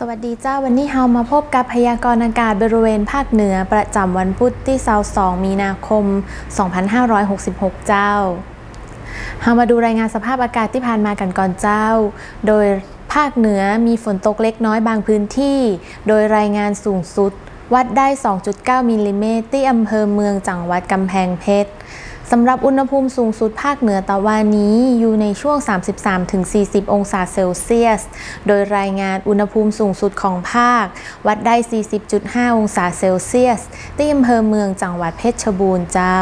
สวัสดีเจ้าวันนี้เฮามาพบกับพยากรณ์อากาศบริเวณภาคเหนือประจำวันพุธที่22มีนาคม 2566 เจ้าเฮามาดูรายงานสภาพอากาศที่ผ่านมากันก่อนเจ้า โดยภาคเหนือมีฝนตกเล็กน้อยบางพื้นที่ โดยรายงานสูงสุด วัดได้ 2.9มิลลิเมตรที่อำเภอเมืองจังหวัดกำแพงเพชร สำหรับอุณหภูมิสูงสุดภาคเหนือตะวันนี้อยู่ในช่วง 33-40 องศาเซลเซียส โดยรายงานอุณหภูมิสูงสุดของภาค วัดได้ 40.5 องศาเซลเซียส ที่อำเภอเมืองจังหวัดเพชรบูรณ์เจ้า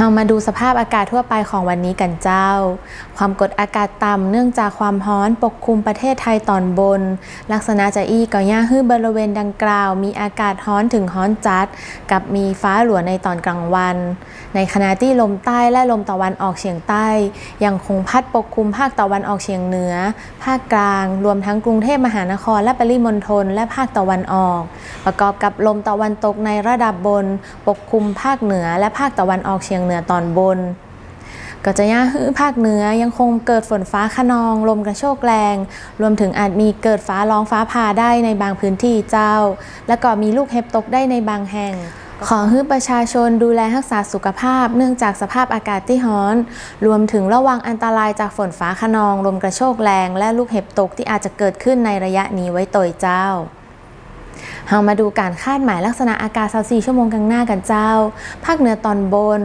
เฮามาดูสภาพอากาศทั่วไปของวันนี้กันเจ้า ความกดอากาศต่ำเนื่องจากความร้อนปกคลุมประเทศไทยตอนบน ลักษณะจะอี้ก่อย่าฮื้อบริเวณดังกล่าว มีอากาศร้อนถึงร้อนจัด กับมีฟ้าหลัวในตอนกลางวัน ในขณะที่ลมใต้และลมตะวันออกเฉียงใต้ ยังคงพัดปกคลุมภาคตะวันออกเฉียงเหนือ ภาคกลาง รวมทั้งกรุงเทพมหานครและปริมณฑลและภาคตะวันออก ประกอบกับลมตะวันตกในระดับบน ปกคลุมภาคเหนือและภาคตะวันออกเฉียงเหนือตอนบนก็จะย่าฮื้อภาคเหนือยังคงเกิดฝนฟ้าขนอง ลมกระโชกแรง รวมถึงอาจมีเกิดฟ้าร้องฟ้าผ่าได้ในบางพื้นที่เจ้า และก็มีลูกเห็บตกได้ในบางแห่ง ขอให้ประชาชนดูแลรักษาสุขภาพ เนื่องจากสภาพอากาศที่ร้อน รวมถึงระวังอันตรายจากฝนฟ้าขนอง ลมกระโชกแรง และลูกเห็บตกที่อาจจะเกิดขึ้นในระยะนี้ไว้ต่อยเจ้า เฮามาดูการคาดหมายลักษณะอากาศ24ชั่วโมงข้างหน้ากันเจ้า ภาคเหนือตอนบน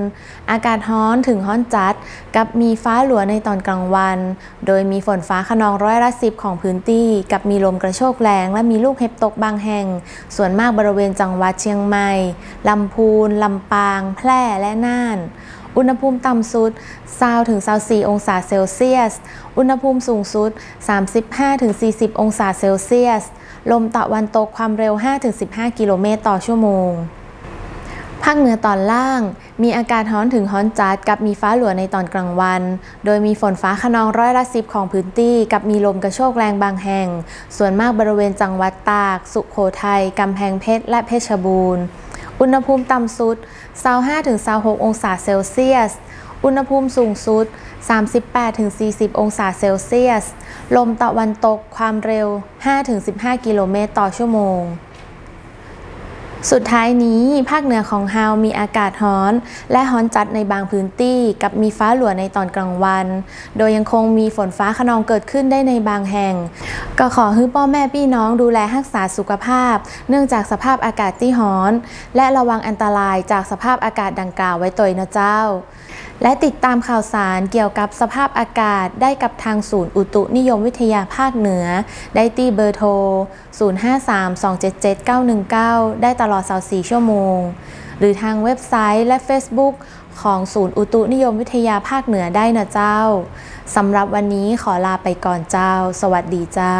อากาศร้อนถึงร้อนจัด กับมีฟ้าหลัวในตอนกลางวัน โดยมีฝนฟ้าขนองร้อยละสิบของพื้นที่ กับมีลมกระโชกแรง และมีลูกเห็บตกบางแห่ง ส่วนมากบริเวณจังหวัดเชียงใหม่ ลำพูน ลำปาง แพร่ และน่านอุณหภูมิต่ำสุด20ถึง24องศาเซลเซียส อุณหภูมิสูงสุด 35ถึง40 องศาเซลเซียส ลมตะวันตกความเร็ว 5-15 กิโลเมตรต่อชั่วโมง ภาคเหนือตอนล่าง มีอากาศร้อนถึงร้อนจัดกับมีฟ้าหลัวในตอนกลางวัน โดยมีฝนฟ้าขนองร้อยละสิบของพื้นที่กับมีลมกระโชกแรงบางแห่ง ส่วนมากบริเวณจังหวัดตาก สุขโขทัยกำแพงเพชร และเพชรบูรณ์ อุณหภูมิต่ำสุด 25-26 องศาเซลเซียส อุณหภูมิสูงสุด 38-40 องศาเซลเซียส ลมตะวันตกความเร็ว 5-15 กิโลเมตรต่อชั่วโมง สุดท้ายนี้ภาคเหนือของฮาวมีอากาศร้อน และร้อนจัดในบางพื้นที่กับมีฟ้าหลัวในตอนกลางวัน โดยยังคงมีฝนฟ้าขนองเกิดขึ้นได้ในบางแห่ง ก็ขอให้พ่อแม่พี่น้องดูแลรักษาสุขภาพ เนื่องจากสภาพอากาศที่ร้อน และระวังอันตรายจากสภาพอากาศดังกล่าวไว้ตัวนะเจ้า และติดตามข่าวสารเกี่ยวกับสภาพอากาศได้กับทางศูนย์อุตุนิยมวิทยาภาคเหนือ ได้ที่เบอร์โทร 053277919 ได้ตลอด 24 ชั่วโมง หรือทางเว็บไซต์และ Facebook ของศูนย์อุตุนิยมวิทยาภาคเหนือได้นะเจ้า สำหรับวันนี้ขอลาไปก่อนเจ้า สวัสดีเจ้า